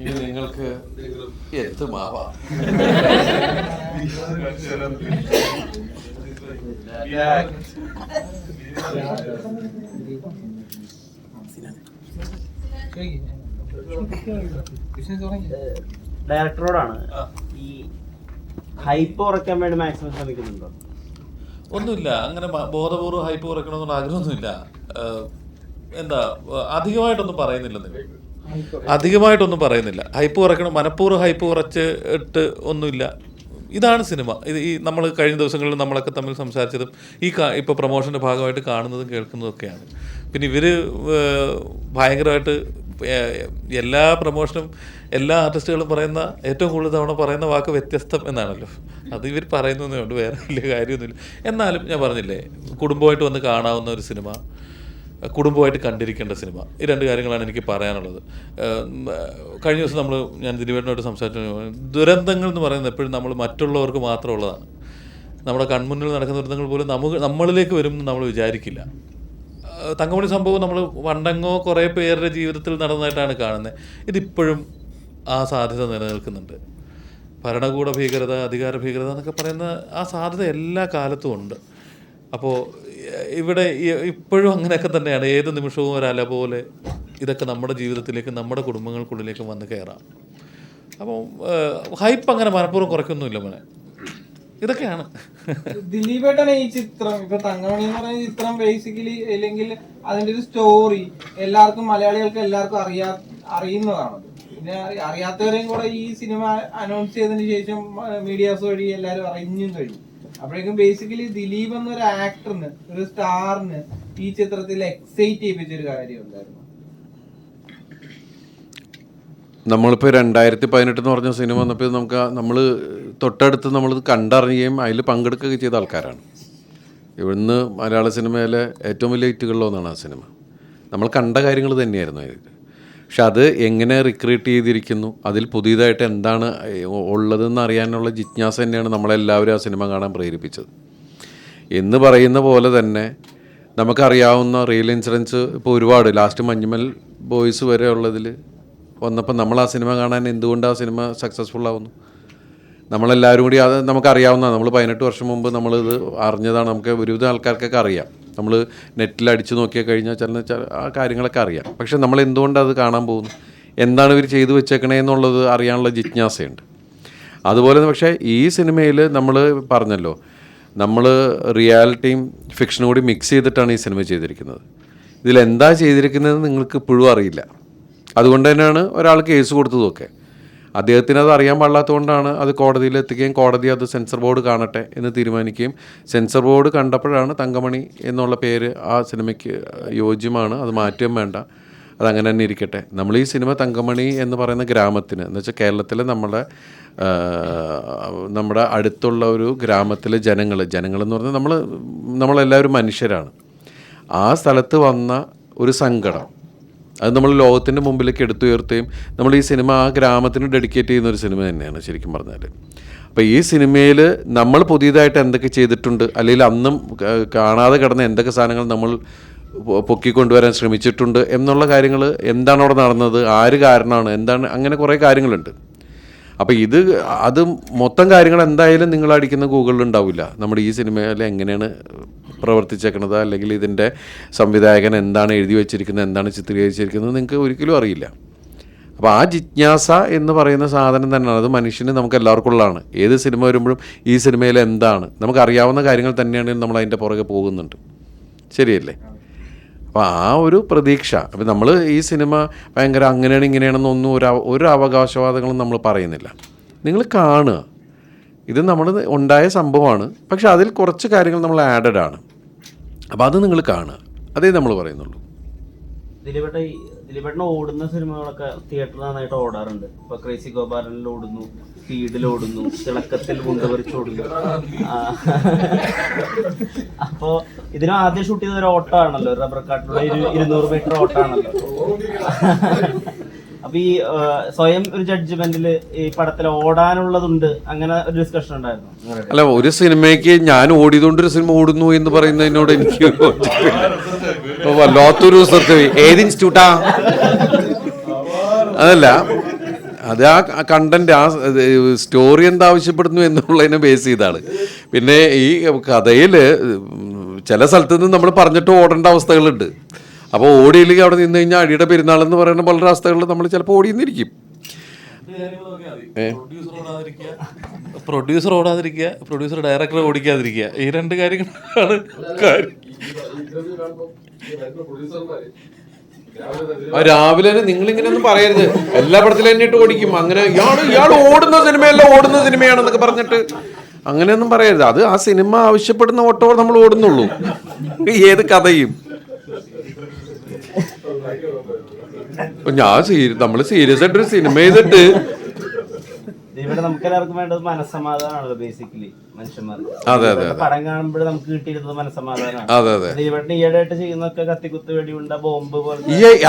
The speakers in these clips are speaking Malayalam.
ഇനി നിങ്ങൾക്ക് എത്തുമാവാം ഡയറക്ടറോടാണ്. ഈ ഹൈപ്പ് കുറയ്ക്കാൻ വേണ്ടി മാക്സിമം ശ്രമിക്കുന്നുണ്ടോ? ഒന്നുമില്ല. അങ്ങനെ ബോധപൂർവം ഹൈപ്പ് കുറയ്ക്കണമെന്നുള്ള ആഗ്രഹമൊന്നുമില്ല. എന്താ അധികമായിട്ടൊന്നും പറയുന്നില്ല പറയുന്നില്ലെന്ന് അധികമായിട്ടൊന്നും പറയുന്നില്ല. ഹൈപ്പ് കുറയ്ക്കണം മനഃപൂർവം ഹൈപ്പ് കുറച്ച് ഇട്ട് ഒന്നുമില്ല. ഇതാണ് സിനിമ. ഇത് ഈ നമ്മൾ കഴിഞ്ഞ ദിവസങ്ങളിൽ നമ്മളൊക്കെ തമ്മിൽ സംസാരിച്ചതും ഈ ഇപ്പോൾ പ്രൊമോഷന്റെ ഭാഗമായിട്ട് കാണുന്നതും കേൾക്കുന്നതും ഒക്കെയാണ്. പിന്നെ ഇവർ ഭയങ്കരമായിട്ട് എല്ലാ പ്രൊമോഷനും എല്ലാ ആർട്ടിസ്റ്റുകളും പറയുന്ന ഏറ്റവും കൂടുതൽ തവണ പറയുന്ന വാക്ക് വ്യത്യസ്തം എന്നാണല്ലോ. അത് ഇവർ പറയുന്നതേ ഉണ്ട് വേറെ വലിയ കാര്യമൊന്നുമില്ല. എന്നാലും ഞാൻ പറഞ്ഞില്ലേ കുടുംബമായിട്ട് വന്ന് കാണാവുന്ന ഒരു സിനിമ കുടുംബമായിട്ട് കണ്ടിരിക്കേണ്ട സിനിമ. ഈ രണ്ട് കാര്യങ്ങളാണ് എനിക്ക് പറയാനുള്ളത്. കഴിഞ്ഞ ദിവസം നമ്മൾ ഞാൻ ദിലീപേട്ടനോട് സംസാരിച്ചു. ദുരന്തങ്ങൾ എന്ന് പറയുന്നത് എപ്പോഴും നമ്മൾ മറ്റുള്ളവർക്ക് മാത്രമുള്ളതാണ് നമ്മുടെ കൺമുന്നിൽ നടക്കുന്ന ദുരന്തങ്ങൾ പോലും നമുക്ക് നമ്മളിലേക്ക് വരും നമ്മൾ വിചാരിക്കില്ല. തങ്കമണി സംഭവം നമ്മൾ വണ്ടങ്ങോ കുറേ പേരുടെ ജീവിതത്തിൽ നടന്നതായിട്ടാണ് കാണുന്നത്. ഇതിപ്പോഴും ആ സാധ്യത നിലനിൽക്കുന്നുണ്ട്. ഭരണകൂട ഭീകരത അധികാര ഭീകരത എന്നൊക്കെ പറയുന്ന ആ സാധ്യത എല്ലാ കാലത്തും ഉണ്ട്. അപ്പോൾ ഇവിടെ ഇപ്പോഴും അങ്ങനെയൊക്കെ തന്നെയാണ്. ഏത് നിമിഷവും ഒരല പോലെ ഇതൊക്കെ നമ്മുടെ ജീവിതത്തിലേക്ക് നമ്മുടെ കുടുംബങ്ങൾക്കുള്ളിലേക്ക് വന്ന് കയറാം. അപ്പം ഹൈപ്പ് അങ്ങനെ മനഃപൂർവം കുറയ്ക്കൊന്നുമില്ല മോനെ. ഇതൊക്കെയാണ്. ദിലീപേട്ടൻ ഈ ചിത്രം ഇപ്പൊ തങ്കമണി എന്ന് പറയുന്ന ചിത്രം ബേസിക്കലി അല്ലെങ്കിൽ അതിന്റെ ഒരു സ്റ്റോറി എല്ലാവർക്കും മലയാളികൾക്ക് എല്ലാവർക്കും അറിയാ അറിയുന്നതാണ് പിന്നെ അറി- അറിയാത്തവരെയും കൂടെ ഈ സിനിമ അനൗൺസ് ചെയ്തതിന് ശേഷം മീഡിയാസ് വഴി എല്ലാവരും അറിഞ്ഞും കഴിഞ്ഞു. അപ്പോഴേക്കും ബേസിക്കലി ദിലീപ് എന്നൊരു ആക്ടറിന് ഒരു സ്റ്റാറിന് ഈ ചിത്രത്തിൽ എക്സൈറ്റ് ചെയ്യിപ്പിച്ച ഒരു കാര്യം ഉണ്ടായിരുന്നു നമ്മളിപ്പോൾ രണ്ടായിരത്തി പതിനെട്ട് എന്ന് പറഞ്ഞ സിനിമ വന്നപ്പോൾ നമുക്ക് നമ്മൾ തൊട്ടടുത്ത് നമ്മൾ കണ്ടറിയുകയും അതിൽ പങ്കെടുക്കുകയും ചെയ്ത ആൾക്കാരാണ്. ഇവിടുന്ന് മലയാള സിനിമയിലെ ഏറ്റവും വലിയ ഹിറ്റുകളിലൊന്നാണ് ആ സിനിമ നമ്മൾ കണ്ട കാര്യങ്ങൾ തന്നെയായിരുന്നു അതിൽ പക്ഷെ അത് എങ്ങനെ റിക്രൂട്ട് ചെയ്തിരിക്കുന്നു? അതിൽ പുതിയതായിട്ട് എന്താണ് ഉള്ളതെന്ന് അറിയാനുള്ള ജിജ്ഞാസ തന്നെയാണ് നമ്മളെല്ലാവരും ആ സിനിമ കാണാൻ പ്രേരിപ്പിച്ചത്. എന്ന് പറയുന്ന പോലെ തന്നെ നമുക്കറിയാവുന്ന റിയൽ ഇൻഷുറൻസ് ഇപ്പോൾ ഒരുപാട്. ലാസ്റ്റ് മഞ്ഞുമൽ ബോയ്സ് വരെ ഉള്ളതിൽ വന്നപ്പോൾ നമ്മൾ ആ സിനിമ കാണാൻ എന്തുകൊണ്ട് ആ സിനിമ സക്സസ്ഫുൾ ആവുന്നു? നമ്മളെല്ലാവരും കൂടി അത് നമുക്കറിയാവുന്ന നമ്മൾ പതിനെട്ട് വർഷം മുമ്പ് നമ്മളിത് അറിഞ്ഞതാണ്. നമുക്ക് ഒരുവിധം ആൾക്കാർക്കൊക്കെ അറിയാം. നമ്മൾ നെറ്റിൽ അടിച്ചു നോക്കിയാൽ കഴിഞ്ഞാൽ ചില ആ കാര്യങ്ങളൊക്കെ അറിയാം. പക്ഷെ നമ്മൾ എന്തുകൊണ്ട് അത് കാണാൻ പോകുന്നു? എന്താണ് ഇവർ ചെയ്തു വെച്ചേക്കണേ എന്നുള്ളത് അറിയാനുള്ള ജിജ്ഞാസയുണ്ട്. അതുപോലെ പക്ഷേ ഈ സിനിമയിൽ നമ്മൾ പറഞ്ഞല്ലോ നമ്മൾ റിയാലിറ്റിയും ഫിക്ഷനും കൂടി മിക്സ് ചെയ്തിട്ടാണ് ഈ സിനിമ ചെയ്തിരിക്കുന്നത്. ഇതിൽ എന്താ ചെയ്തിരിക്കുന്നത് നിങ്ങൾക്ക് ഇപ്പോഴും അറിയില്ല. അതുകൊണ്ട് തന്നെയാണ് ഒരാൾ കേസ് കൊടുത്തതൊക്കെ അദ്ദേഹത്തിന് അത് അറിയാൻ പാടില്ലാത്തതുകൊണ്ടാണ് അത് കോടതിയിൽ എത്തുകയും കോടതി അത് സെൻസർ ബോർഡ് കാണട്ടെ എന്ന് തീരുമാനിക്കുകയും സെൻസർ ബോർഡ് കണ്ടപ്പോഴാണ് തങ്കമണി എന്നുള്ള പേര് ആ സിനിമയ്ക്ക് യോജ്യമാണ് അത് മാറ്റുകയും വേണ്ട. അതങ്ങനെ തന്നെ ഇരിക്കട്ടെ. നമ്മൾ ഈ സിനിമ തങ്കമണി എന്ന് പറയുന്ന ഗ്രാമത്തിന് എന്ന് വെച്ചാൽ കേരളത്തിലെ നമ്മുടെ നമ്മുടെ അടുത്തുള്ള ഒരു ഗ്രാമത്തിലെ ജനങ്ങൾ എന്ന് പറഞ്ഞാൽ നമ്മൾ നമ്മളെല്ലാവരും മനുഷ്യരാണ്. ആ സ്ഥലത്ത് വന്ന ഒരു സങ്കടം അത് നമ്മൾ ലോകത്തിന്റെ മുമ്പിലേക്ക് എടുത്തുയർത്തുകയും നമ്മൾ ഈ സിനിമ ആ ഗ്രാമത്തിന് ഡെഡിക്കേറ്റ് ചെയ്യുന്ന ഒരു സിനിമ തന്നെയാണ് ശരിക്കും പറഞ്ഞാൽ. അപ്പോൾ ഈ സിനിമയിൽ നമ്മൾ പുതിയതായിട്ട് എന്തൊക്കെ ചെയ്തിട്ടുണ്ട് അല്ലെങ്കിൽ അന്നും കാണാതെ കിടന്ന എന്തൊക്കെ സാധനങ്ങൾ നമ്മൾ പൊക്കിക്കൊണ്ടുവരാൻ ശ്രമിച്ചിട്ടുണ്ട് എന്നുള്ള കാര്യങ്ങൾ എന്താണ് അവിടെ നടന്നത് ആര് കാരണമാണ് എന്താണ് അങ്ങനെ കുറേ കാര്യങ്ങളുണ്ട്. അപ്പോൾ ഇത് അത് മൊത്തം കാര്യങ്ങൾ എന്തായാലും നിങ്ങൾ അടിക്കുന്ന ഗൂഗിളിൽ ഉണ്ടാവില്ല. നമ്മുടെ ഈ സിനിമയിൽ എങ്ങനെയാണ് പ്രവർത്തിച്ചേക്കണത്? അല്ലെങ്കിൽ ഇതിന്റെ സംവിധായകൻ എന്താണ് എഴുതി വെച്ചിരിക്കുന്നത്? എന്താണ് ചിത്രീകരിച്ചിരിക്കുന്നത്? നിങ്ങൾക്ക് ഒരിക്കലും അറിയില്ല. അപ്പോൾ ആ ജിജ്ഞാസ എന്ന് പറയുന്ന സാധനം തന്നെയാണ്. അത് മനുഷ്യന് നമുക്ക് എല്ലാവർക്കും ഉള്ളതാണ് ഏത് സിനിമ വരുമ്പോഴും ഈ സിനിമയിൽ എന്താണ്? നമുക്കറിയാവുന്ന കാര്യങ്ങൾ തന്നെയാണ് നമ്മൾ അതിന്റെ പുറകെ പോകുന്നുണ്ട്. ശരിയല്ലേ? അപ്പോൾ ആ ഒരു പ്രതീക്ഷ. അപ്പം നമ്മൾ ഈ സിനിമ ഭയങ്കര അങ്ങനെയാണ് ഇങ്ങനെയാണെന്നൊന്നും ഒരു ഒരു അവകാശവാദങ്ങളും നമ്മൾ പറയുന്നില്ല. നിങ്ങൾ കാണുക. ഇത് നമ്മൾ ഉണ്ടായ സംഭവമാണ്. പക്ഷെ അതിൽ കുറച്ച് കാര്യങ്ങൾ നമ്മൾ ആഡഡ് ആണ്. അപ്പോൾ അത് നിങ്ങൾ കാണുക. അതേ നമ്മൾ പറയുന്നുള്ളൂ. ദിലീപേട്ട ദിലീപേട്ടൻ ഓടുന്ന സിനിമകളൊക്കെ തിയേറ്ററിൽ നന്നായിട്ട് ഓടാറുണ്ട്. ഇപ്പൊ ക്രേസി ഗോപാലനിൽ ഓടുന്നു സ്പീഡിൽ ഓടുന്നു തിളക്കത്തിൽ മുണ്ടപറിച്ച് ഓടുന്നു. അപ്പോ ഇതിന് ആദ്യം ഷൂട്ട് ചെയ്ത ഒരു ഓട്ടമാണല്ലോ. റബ്ബർ കാട്ടിലുള്ള ഇരു- ഇരുന്നൂറ് മീറ്റർ ഓട്ടമാണല്ലോ. അപ്പൊ ഈ സ്വയം ഒരു ജഡ്ജ്മെന്റിൽ ഈ പടത്തിൽ ഓടാനുള്ളതുണ്ട് അങ്ങനെ ഒരു ഡിസ്കഷൻ ഉണ്ടായിരുന്നു. അല്ല ഒരു സിനിമയ്ക്ക് ഞാൻ ഓടിയതുകൊണ്ട് ഒരു സിനിമ ഓടുന്നു എന്ന് പറയുന്നതിനോട് എനിക്ക് വല്ലാത്തൊരു ഏത് ഇൻസ്റ്റിറ്റ്യൂട്ടാ അതല്ല അത് ആ കണ്ടന്റ് ആ സ്റ്റോറി എന്താവശ്യപ്പെടുന്നു എന്നുള്ളതിനെ ബേസ് ചെയ്താണ്. പിന്നെ ഈ കഥയിൽ ചില സ്ഥലത്ത് നിന്ന് നമ്മൾ പറഞ്ഞിട്ട് ഓടേണ്ട അവസ്ഥകളുണ്ട്. അപ്പോൾ ഓടിയില്ലെങ്കിൽ അവിടെ നിന്ന് കഴിഞ്ഞാൽ അടിയുടെ പെരുന്നാൾ എന്ന് പറയുന്ന പല രാസ്തകളിൽ നമ്മൾ ചിലപ്പോൾ ഓടിയെന്നിരിക്കും പ്രൊഡ്യൂസർ ഓടാതിരിക്കുക പ്രൊഡ്യൂസർ ഡയറക്ടർ ഓടിക്കാതിരിക്കുക. ഈ രണ്ട് കാര്യങ്ങളാണ് രാവിലെ നിങ്ങളിങ്ങനെ ഒന്നും പറയരുത്. എല്ലാ പടത്തിലും എന്നിട്ട് ഓടിക്കും. അങ്ങനെ ഇയാൾ ഇയാൾ ഓടുന്ന സിനിമയല്ല ഓടുന്ന സിനിമയാണെന്നൊക്കെ പറഞ്ഞിട്ട് അങ്ങനെയൊന്നും പറയരുത്. അത് ആ സിനിമ ആവശ്യപ്പെടുന്ന ഓട്ടോ നമ്മൾ ഓടുന്നുള്ളൂ. ഏത് കഥയും. ഞാൻ നമ്മൾ സീരിയസ് ആയിട്ട് ഒരു സിനിമ ചെയ്തിട്ട്. ഇവിടെ നമുക്ക് എല്ലാവർക്കും വേണ്ടത് മനസ്സമാധാനമാണല്ലോ ബേസിക്കലി മനുഷ്യന്മാർക്ക്. പടം കാണുമ്പോൾ നമുക്ക് കിട്ടിയിരുന്നത് മനസ്സമാധാനമാണ്. ദിലീപേട്ടൻ ഈയിടെയായിട്ട് ചെയ്യുന്നൊക്കെ കത്തിക്കുത്ത് വെടിയുണ്ട ബോംബ് പോലെ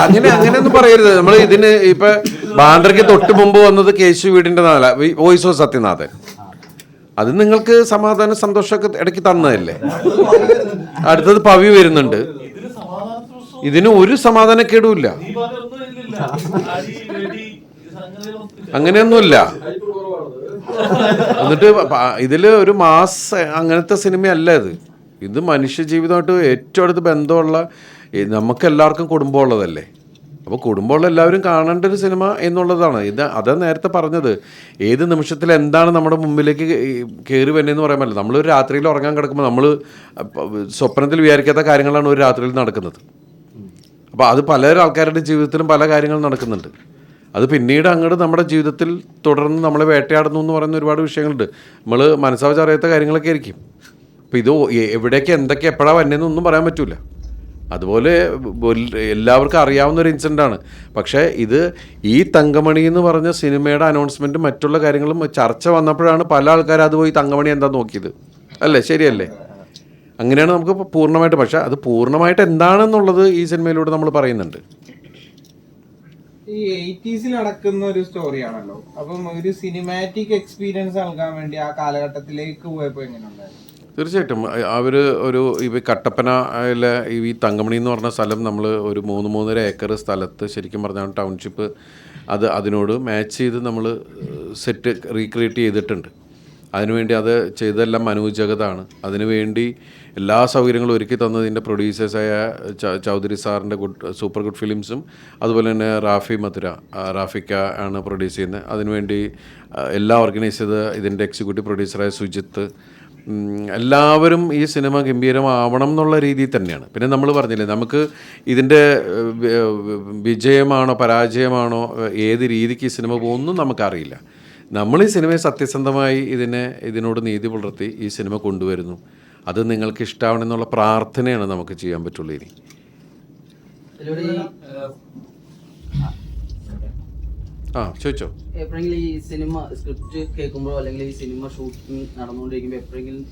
അങ്ങനെ അങ്ങനെയൊന്നും പറയരുത്. നമ്മൾ ഇതിന് ഇപ്പൊ ബാണ്ടർക്ക് തൊട്ട് മുമ്പ് വന്നത് കേശു വീടിന്റെ നാല വോയിസ് ഓഫ് സത്യനാഥൻ. അത് നിങ്ങൾക്ക് സമാധാന സന്തോഷമൊക്കെ ഇടയ്ക്ക് തന്നതല്ലേ? അടുത്തത് പവി വരുന്നുണ്ട്. ഇതിന് ഒരു സമാധാനക്കേടുമില്ല. അങ്ങനെയൊന്നുമില്ല. എന്നിട്ട് ഇതിൽ ഒരു മാസ് അങ്ങനത്തെ സിനിമയല്ല ഇത്. ഇത് മനുഷ്യ ജീവിതമായിട്ട് ഏറ്റവും അടുത്ത് ബന്ധമുള്ള നമുക്ക് എല്ലാവർക്കും കുടുംബമുള്ളതല്ലേ? അപ്പോൾ കുടുംബമുള്ള എല്ലാവരും കാണേണ്ട ഒരു സിനിമ എന്നുള്ളതാണ്. ഇത് അതാ നേരത്തെ പറഞ്ഞത്. ഏത് നിമിഷത്തിൽ എന്താണ് നമ്മുടെ മുമ്പിലേക്ക് കയറി വരുന്നതെന്ന് പറയാൻ പറ്റില്ല. നമ്മളൊരു രാത്രിയിൽ ഉറങ്ങാൻ കിടക്കുമ്പോൾ നമ്മൾ സ്വപ്നത്തിൽ വിചാരിക്കാത്ത കാര്യങ്ങളാണ് ഒരു രാത്രിയിൽ നടക്കുന്നത്. അപ്പോൾ അത് പല ആൾക്കാരുടെ ജീവിതത്തിലും പല കാര്യങ്ങളും നടക്കുന്നുണ്ട്. അത് പിന്നീട് അങ്ങോട്ട് നമ്മുടെ ജീവിതത്തിൽ തുടർന്ന് നമ്മളെ വേട്ടയാടുന്നു എന്ന് പറയുന്ന ഒരുപാട് വിഷയങ്ങളുണ്ട്. നമ്മൾ മനസ്സാവച്ച് അറിയാത്ത കാര്യങ്ങളൊക്കെ ആയിരിക്കും. അപ്പോൾ ഇത് എവിടേക്ക് എന്തൊക്കെ എപ്പോഴാണ് വന്നതെന്നൊന്നും പറയാൻ പറ്റില്ല അതുപോലെ എല്ലാവർക്കും അറിയാവുന്ന ഒരു ഇൻസിഡന്റ് ആണ്. പക്ഷേ ഇത് ഈ തങ്കമണി എന്ന് പറഞ്ഞ സിനിമയുടെ അനൗൺസ്മെന്റും മറ്റുള്ള കാര്യങ്ങളും ചർച്ച വന്നപ്പോഴാണ് പല ആൾക്കാരും അത് പോയി തങ്കമണി എന്താ നോക്കിയത്. അല്ലേ? ശരിയല്ലേ? അങ്ങനെയാണ് നമുക്ക് പൂർണമായിട്ട് പക്ഷെ അത് പൂർണമായിട്ട് എന്താണെന്നുള്ളത് ഈ സിനിമയിലൂടെ നമ്മൾ പറയുന്നുണ്ട്. ഈ എയ്റ്റീസിൽ നടക്കുന്ന ഒരു സ്റ്റോറിയാണല്ലോ. അപ്പം ഒരു സിനിമാറ്റിക് എക്സ്പീരിയൻസ് നൽകാൻ വേണ്ടി ആ കാലഘട്ടത്തിലേക്ക് പോയപ്പോൾ എങ്ങനെയുണ്ടായിരുന്നു? തീർച്ചയായിട്ടും. അവർ ഒരു ഈ കട്ടപ്പനയിലെ ഈ തങ്കമണി എന്ന് പറഞ്ഞ സ്ഥലം നമ്മൾ ഒരു മൂന്ന് മൂന്നര ഏക്കർ സ്ഥലത്ത് ശരിക്കും പറഞ്ഞാൽ ടൗൺഷിപ്പ് അത് അതിനോട് മാച്ച് ചെയ്ത് നമ്മൾ സെറ്റ് റീക്രിയേറ്റ് ചെയ്തിട്ടുണ്ട്. അതിനുവേണ്ടി അത് ചെയ്തതെല്ലാം മനോജഗതാണ് അതിനുവേണ്ടി എല്ലാ സൗകര്യങ്ങളും ഒരുക്കി തന്നതിന്റെ പ്രൊഡ്യൂസേഴ്സായ ചൗധരി സാറിന്റെ ഗുഡ് സൂപ്പർ ഗുഡ് ഫിലിംസും അതുപോലെ തന്നെ റാഫി മധുര റാഫിക്ക ആണ് പ്രൊഡ്യൂസ് ചെയ്യുന്നത്. അതിനുവേണ്ടി എല്ലാ ഓർഗനൈസ് ചെയ്ത് ഇതിന്റെ എക്സിക്യൂട്ടീവ് പ്രൊഡ്യൂസറായ സുജിത്ത് എല്ലാവരും ഈ സിനിമ ഗംഭീരമാവണം എന്നുള്ള രീതിയിൽ തന്നെയാണ്. പിന്നെ നമ്മൾ പറഞ്ഞില്ലേ നമുക്ക് ഇതിന്റെ വിജയമാണോ പരാജയമാണോ ഏത് രീതിക്ക് ഈ സിനിമ പോകുന്നു നമുക്കറിയില്ല. നമ്മൾ ഈ സിനിമയെ സത്യസന്ധമായി ഇതിനെ ഇതിനോട് നീതി പുലർത്തി ഈ സിനിമ കൊണ്ടുവരുന്നു. അത് നിങ്ങൾക്ക് ഇഷ്ടമാവണം എന്നുള്ള പ്രാർത്ഥനയാണ് നമുക്ക് ചെയ്യാൻ പറ്റുള്ളൂ ഇനി. ആ ചോദിച്ചോ. എപ്പോഴെങ്കിലും ഈ സിനിമ സ്ക്രിപ്റ്റ് കേൾക്കുമ്പോൾ അല്ലെങ്കിൽ ഈ സിനിമ ഷൂട്ടിംഗ് നടന്നുകൊണ്ടിരിക്കുമ്പോൾ എപ്പോഴെങ്കിലും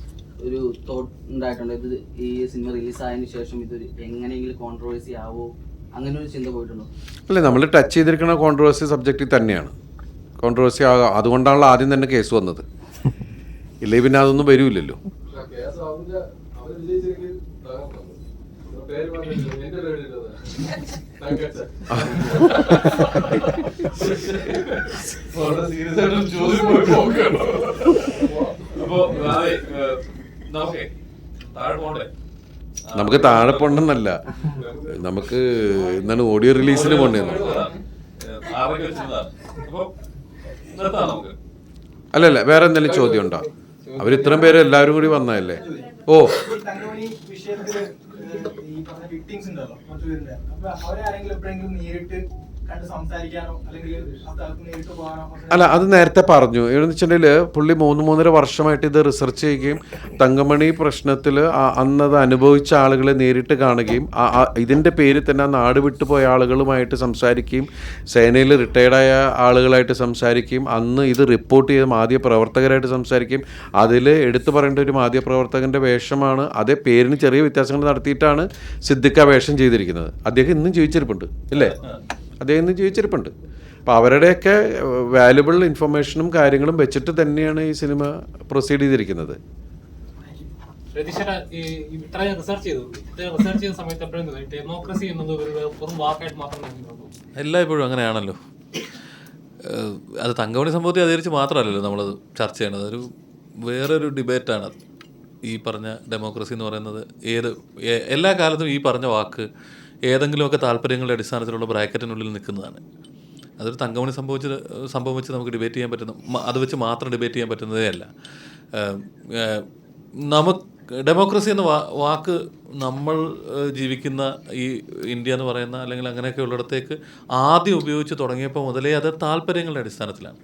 ഒരു തോട്ട് ഉണ്ടായിട്ടുണ്ടോ? ഇത് ഈ സിനിമ റിലീസ് ആയതിനു ശേഷം ഇതൊരു എങ്ങനെയെങ്കിലും കോൺട്രവേഴ്സി ആവോ? അങ്ങനെ ഒരു ചിന്ത പോയിട്ടുണ്ടോ? അല്ലേ നമ്മൾ ടച്ച് ചെയ്തിരിക്കുന്ന കോൺട്രവേഴ്സി സബ്ജക്റ്റിൽ തന്നെയാണ്. കോൺട്രവേഴ്സി ആകാം അതുകൊണ്ടാണല്ലോ ആദ്യം തന്നെ കേസ് വന്നത്. ഇല്ലേ പിന്നെ അതൊന്നും അവർ തകർന്നു. പേര് പറഞ്ഞില്ല എന്റെ പേര് ഇട്ടത് തങ്കച്ച സീരിയസ് ആയിട്ട് ജോലി പോയി നോക്കണം അപ്പൊ അതെ നമുക്കേ താഴെ പോണ്ടേ? നമുക്ക് താഴെ പോണ്ടെന്നല്ല. നമുക്ക് എന്താണ് ഓഡിയോ റിലീസിന് പോണ്ടെന്ന് അല്ലല്ല വേറെ എന്തെങ്കിലും ചോദ്യം ഉണ്ടോ? അവർ ഇത്രയും പേര് എല്ലാവരും കൂടി വന്നതല്ലേ? ഓ. ഈ പറഞ്ഞ ഉണ്ടല്ലോ അവരെ ആരെങ്കിലും എപ്പോഴെങ്കിലും അല്ല അത് നേരത്തെ പറഞ്ഞു. എന്ന് വെച്ചിട്ടുണ്ടെങ്കിൽ പുള്ളി മൂന്ന് മൂന്നര വർഷമായിട്ട് ഇത് റിസർച്ച് ചെയ്യുകയും തങ്കമണി പ്രശ്നത്തിൽ അന്നത് അനുഭവിച്ച ആളുകളെ നേരിട്ട് കാണുകയും ഇതിന്റെ പേരിൽ തന്നെ ആ നാട് വിട്ടുപോയ ആളുകളുമായിട്ട് സംസാരിക്കുകയും സേനയിൽ റിട്ടയർഡായ ആളുകളായിട്ട് സംസാരിക്കുകയും അന്ന് ഇത് റിപ്പോർട്ട് ചെയ്ത മാധ്യ പ്രവർത്തകരായിട്ട് സംസാരിക്കുകയും അതിൽ എടുത്തു പറയേണ്ട ഒരു മാധ്യ പ്രവർത്തകന്റെ വേഷമാണ് അതേ പേരിന് ചെറിയ വ്യത്യാസങ്ങൾ നടത്തിയിട്ടാണ് സിദ്ദിഖ വേഷം ചെയ്തിരിക്കുന്നത്. അദ്ദേഹം ഇന്നും ജീവിച്ചിരിപ്പുണ്ട് ഇല്ലേ? അദ്ദേഹം ഇന്ന് ജീവിച്ചിരിപ്പുണ്ട്. അപ്പോൾ അവരുടെയൊക്കെ വാല്യുബിൾ ഇൻഫർമേഷനും കാര്യങ്ങളും വെച്ചിട്ട് തന്നെയാണ് ഈ സിനിമ പ്രൊസീഡ് ചെയ്തിരിക്കുന്നത്. ഇത്രയും റിസർച്ച് ചെയ്തു. ഇത്രയും റിസർച്ച് ചെയ്യുന്ന സമയത്ത് എപ്പോഴും ഡെമോക്രസി എന്നത് ഒരു വെറും വാക്കായിട്ട് മാത്രം എല്ലായ്പ്പോഴും അങ്ങനെയാണല്ലോ. അത് തങ്കമണി സംഭവത്തെ അധികരിച്ച് മാത്രമല്ലല്ലോ നമ്മൾ ചർച്ച ചെയ്യണത്. ഒരു വേറൊരു ഡിബേറ്റാണ്. ഈ പറഞ്ഞ ഡെമോക്രസി എന്ന് പറയുന്നത് ഏത് എല്ലാ കാലത്തും ഈ പറഞ്ഞ വാക്ക് ഏതെങ്കിലുമൊക്കെ താല്പര്യങ്ങളുടെ അടിസ്ഥാനത്തിലുള്ള ബ്രാക്കറ്റിനുള്ളിൽ നിൽക്കുന്നതാണ്. അതൊരു തങ്കമണി സംഭവിച്ച് സംഭവം വെച്ച് നമുക്ക് ഡിബേറ്റ് ചെയ്യാൻ പറ്റുന്ന അത് വെച്ച് മാത്രം ഡിബേറ്റ് ചെയ്യാൻ പറ്റുന്നതേ അല്ല. നമുക്ക് ഡെമോക്രസി എന്ന വാക്ക് നമ്മൾ ജീവിക്കുന്ന ഈ ഇന്ത്യ എന്ന് പറയുന്ന അല്ലെങ്കിൽ അങ്ങനെയൊക്കെ ഉള്ളിടത്തേക്ക് ആദ്യം ഉപയോഗിച്ച് തുടങ്ങിയപ്പോൾ മുതലേ അത് താല്പര്യങ്ങളുടെ അടിസ്ഥാനത്തിലാണ്.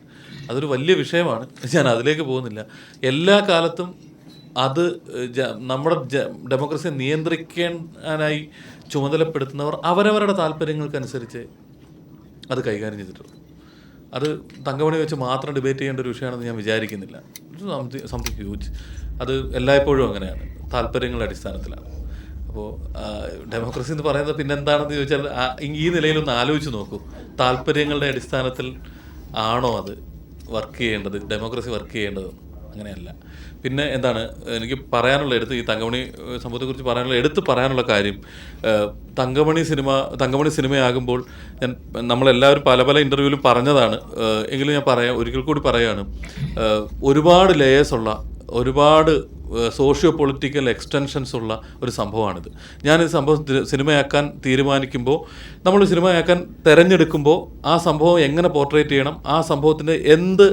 അതൊരു വലിയ വിഷയമാണ്. ഞാൻ അതിലേക്ക് പോകുന്നില്ല. എല്ലാ കാലത്തും അത് നമ്മുടെ ഡെമോക്രസിയെ നിയന്ത്രിക്കാനായി ചുമതലപ്പെടുത്തുന്നവർ അവരവരുടെ താല്പര്യങ്ങൾക്കനുസരിച്ച് അത് കൈകാര്യം ചെയ്തിട്ടുള്ളൂ. അത് തങ്കമണി വെച്ച് മാത്രം ഡിബേറ്റ് ചെയ്യേണ്ട ഒരു വിഷയമാണെന്ന് ഞാൻ വിചാരിക്കുന്നില്ല. Something huge. അത് എല്ലായ്പ്പോഴും അങ്ങനെയാണ്. താല്പര്യങ്ങളുടെ അടിസ്ഥാനത്തിലാണ്. അപ്പോൾ ഡെമോക്രസി എന്ന് പറയുന്നത് പിന്നെ എന്താണെന്ന് ചോദിച്ചാൽ ഈ നിലയിലൊന്ന് ആലോചിച്ച് നോക്കൂ. താല്പര്യങ്ങളുടെ അടിസ്ഥാനത്തിൽ ആണോ അത് വർക്ക് ചെയ്യേണ്ടത്? ഡെമോക്രസി വർക്ക് ചെയ്യേണ്ടത്? അങ്ങനെയല്ല. പിന്നെ എന്താണ് എനിക്ക് പറയാനുള്ള എടുത്ത് ഈ തങ്കമണി സംഭവത്തെക്കുറിച്ച് പറയാനുള്ള എടുത്ത് പറയാനുള്ള കാര്യം തങ്കമണി സിനിമ തങ്കമണി സിനിമയാകുമ്പോൾ ഞാൻ നമ്മളെല്ലാവരും പല പല ഇന്റർവ്യൂവിലും പറഞ്ഞതാണ്. എങ്കിലും ഞാൻ പറയാം ഒരിക്കൽ കൂടി പറയുകയാണ് ഒരുപാട് ലേയേഴ്സുള്ള ഒരുപാട് സോഷ്യോ പൊളിറ്റിക്കൽ എക്സ്റ്റൻഷൻസ് ഉള്ള ഒരു സംഭവമാണിത്. ഞാൻ ഈ സംഭവം സിനിമയാക്കാൻ തീരുമാനിക്കുമ്പോൾ നമ്മൾ സിനിമയാക്കാൻ തിരഞ്ഞെടുക്കുമ്പോൾ ആ സംഭവം എങ്ങനെ പോർട്രേറ്റ് ചെയ്യണം ആ സംഭവത്തിന്റെ എന്ത്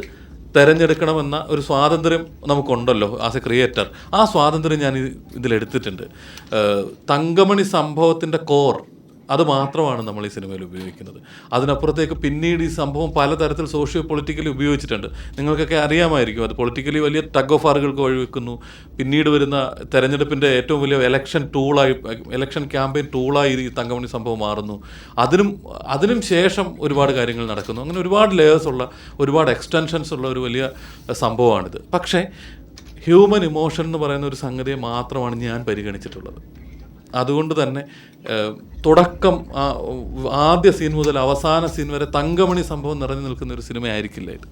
തിരഞ്ഞെടുക്കണമെന്ന ഒരു സ്വാതന്ത്ര്യം നമുക്കുണ്ടല്ലോ ആസ് എ ക്രിയേറ്റർ ആ സ്വാതന്ത്ര്യം ഞാൻ ഇത് ഇതിലെടുത്തിട്ടുണ്ട്. തങ്കമണി സംഭവത്തിന്റെ കോർ അത് മാത്രമാണ് നമ്മൾ ഈ സിനിമയിൽ ഉപയോഗിക്കുന്നത്. അതിനപ്പുറത്തേക്ക് പിന്നീട് ഈ സംഭവം പലതരത്തിൽ സോഷ്യോ പൊളിറ്റിക്കലി ഉപയോഗിച്ചിട്ടുണ്ട്. നിങ്ങൾക്കൊക്കെ അറിയാമായിരിക്കും അത് പൊളിറ്റിക്കലി വലിയ ടഗ് ഓഫ് ആറുകൾക്ക് വഴിവെക്കുന്നു. പിന്നീട് വരുന്ന തെരഞ്ഞെടുപ്പിന്റെ ഏറ്റവും വലിയ എലക്ഷൻ ടൂളായി എലക്ഷൻ ക്യാമ്പയിൻ ടൂളായി ഈ തങ്കമണി സംഭവം മാറുന്നു. അതിനും അതിനും ശേഷം ഒരുപാട് കാര്യങ്ങൾ നടക്കുന്നു. അങ്ങനെ ഒരുപാട് ലെയേഴ്സ് ഉള്ള ഒരുപാട് എക്സ്റ്റൻഷൻസ് ഉള്ള ഒരു വലിയ സംഭവമാണിത്. പക്ഷേ ഹ്യൂമൻ ഇമോഷൻ എന്ന് പറയുന്ന ഒരു സംഗതിയെ മാത്രമാണ് ഞാൻ പരിഗണിച്ചിട്ടുള്ളത്. അതുകൊണ്ട് തന്നെ തുടക്കം ആദ്യ സീൻ മുതൽ അവസാന സീൻ വരെ തങ്കമണി സംഭവം നിറഞ്ഞു നിൽക്കുന്ന ഒരു സിനിമയായിരിക്കില്ല ഇത്.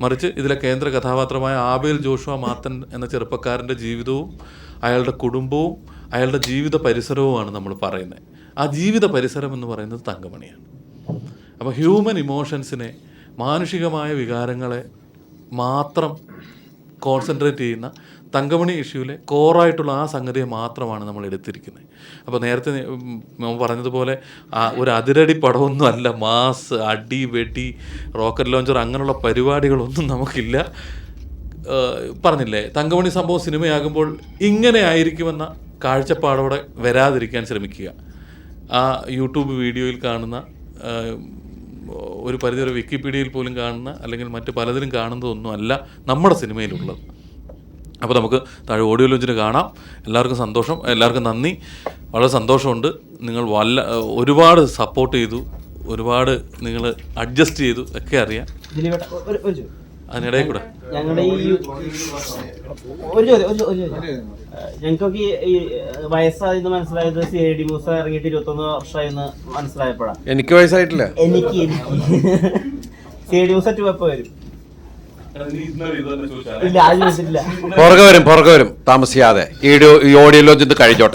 മറിച്ച് ഇതിലെ കേന്ദ്ര കഥാപാത്രമായ ആബേൽ ജോഷുവ മാത്തൻ എന്ന ചെറുപ്പക്കാരന്റെ ജീവിതവും അയാളുടെ കുടുംബവും അയാളുടെ ജീവിത പരിസരവുമാണ് നമ്മൾ പറയുന്നത്. ആ ജീവിത പരിസരം എന്ന് പറയുന്നത് തങ്കമണിയാണ്. അപ്പോൾ ഹ്യൂമൻ ഇമോഷൻസിനെ മാനുഷികമായ വികാരങ്ങളെ മാത്രം കോൺസെൻട്രേറ്റ് ചെയ്യുന്ന തങ്കമണി ഇഷ്യൂവിലെ കോറായിട്ടുള്ള ആ സംഗതിയെ മാത്രമാണ് നമ്മൾ എടുത്തിരിക്കുന്നത്. അപ്പോൾ നേരത്തെ പറഞ്ഞതുപോലെ ഒരു അതിരടി പടമൊന്നും അല്ല മാസ് അടി വെടി റോക്കറ്റ് ലോഞ്ചർ അങ്ങനെയുള്ള പരിപാടികളൊന്നും നമുക്കില്ല. പറഞ്ഞില്ലേ തങ്കമണി സംഭവം സിനിമയാകുമ്പോൾ ഇങ്ങനെ ആയിരിക്കുമെന്ന കാഴ്ചപ്പാടോടെ വരാതിരിക്കാൻ ശ്രമിക്കുക. ആ യൂട്യൂബ് വീഡിയോയിൽ കാണുന്ന ഒരു പരിധിവരെ വിക്കിപീഡിയയിൽ പോലും കാണുന്ന അല്ലെങ്കിൽ മറ്റ് പലതിലും കാണുന്നതൊന്നും അല്ല നമ്മുടെ സിനിമയിലുള്ളത്. അപ്പോൾ നമുക്ക് താഴെ ഓഡിയോ ലോഞ്ചിന് കാണാം. എല്ലാവർക്കും സന്തോഷം. എല്ലാവർക്കും നന്ദി. വളരെ സന്തോഷമുണ്ട്. നിങ്ങൾ വല്ല ഒരുപാട് സപ്പോർട്ട് ചെയ്തു. ഒരുപാട് നിങ്ങൾ അഡ്ജസ്റ്റ് ചെയ്തു. ഒക്കെ അറിയാം. അതിനിടയിൽ കൂടെ. ഞങ്ങളുടെ ഈ ഒരു ചോദ്യം ഒരു ചോദ്യം ഞങ്ങൾക്കൊക്കെ ഈ- വയസ്സായെന്ന് മനസ്സിലായത് സി ഐ ഡി മൂസ ഇറങ്ങിയിട്ട് ഇരുപത്തൊന്ന് വർഷമായെന്ന് മനസ്സിലായപ്പോഴാണ്. എനിക്ക് വയസ്സായിട്ടില്ല. എനിക്ക് എനിക്ക്. C I D Moosa two എപ്പോ വരും? ഇല്ല അത് ചോദിച്ചിട്ടില്ല. പുറകെ വരും പുറകെ വരും. താമസിയാതെ. ഈ ഓഡിയോ ലോഞ്ച് ഇത് മച്ച്